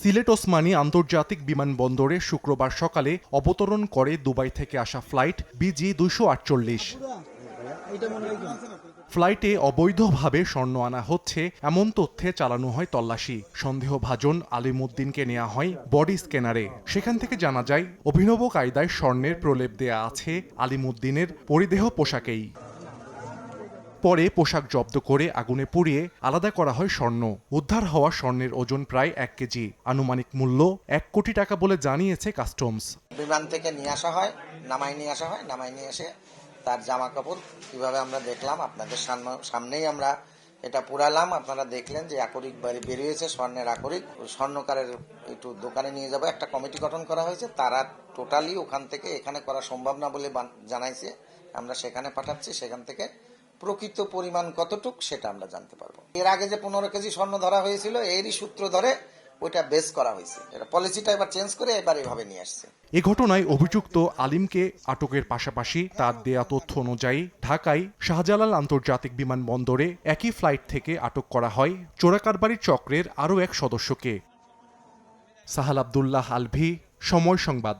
সিলেট ওসমানী আন্তর্জাতিক বিমানবন্দরে শুক্রবার সকালে অবতরণ করে দুবাই থেকে আসা ফ্লাইট বিজি দুশো আটচল্লিশ। ফ্লাইটে অবৈধভাবে স্বর্ণ আনা হচ্ছে, এমন তথ্যে চালানো হয় তল্লাশি। সন্দেহভাজন আলিমুদ্দিনকে নেওয়া হয় বডি স্ক্যানারে। সেখান থেকে জানা যায়, অভিনব কায়দায় স্বর্ণের প্রলেপ দেয়া আছে আলিমুদ্দিনের পরিদেহ পোশাকেই। পরে পোশাক জব্দ করে আগুনে পুড়িয়ে আলাদা করা হয় স্বর্ণ। উদ্ধার হওয়া স্বর্ণের ওজন প্রায় এক কেজি। আনুমানিক মূল্য এক কোটি টাকা বলে জানিয়েছে কাস্টমস। বিমান থেকে নিয়ে আসা হয় নামাই নিয়ে আসা হয় নামাই নিয়ে এসে তার জামা কাপড় কীভাবে আমরা দেখলাম, আপনাদের সামনে- সামনেই আমরা এটা পুরালাম। আপনারা দেখলেন যে আকরিক বেরিয়েছে, স্বর্ণের আকরিক। স্বর্ণকারের একটু দোকানে নিয়ে যাব। একটা কমিটি গঠন করা হয়েছে। তারা টোটালি ওখান থেকে এখানে করা সম্ভব না বলে জানাইছে। আমরা সেখানে পাঠাচ্ছি, সেখান থেকে প্রকৃত পরিমাণ কতটুক সেটা আমরা জানতে পারব। এর আগে যে পনেরো কেজি স্বর্ণ ধরা হয়েছিল, এরই সূত্র ধরে ওইটা বেস করা হয়েছে। এটা পলিসিটা এবার চেঞ্জ করে এবার এভাবে নিয়ে আসছে। এ ঘটনায় অভিযুক্ত আলিমকে আটকের পাশাপাশি তার দেয়া তথ্য অনুযায়ী ঢাকায় শাহজালাল আন্তর্জাতিক বিমানবন্দরে একই ফ্লাইট থেকে আটক করা হয় চোরাকারবারি চক্রের আরও এক সদস্যকে। সাহাল আবদুল্লাহ আলভি, সময় সংবাদ।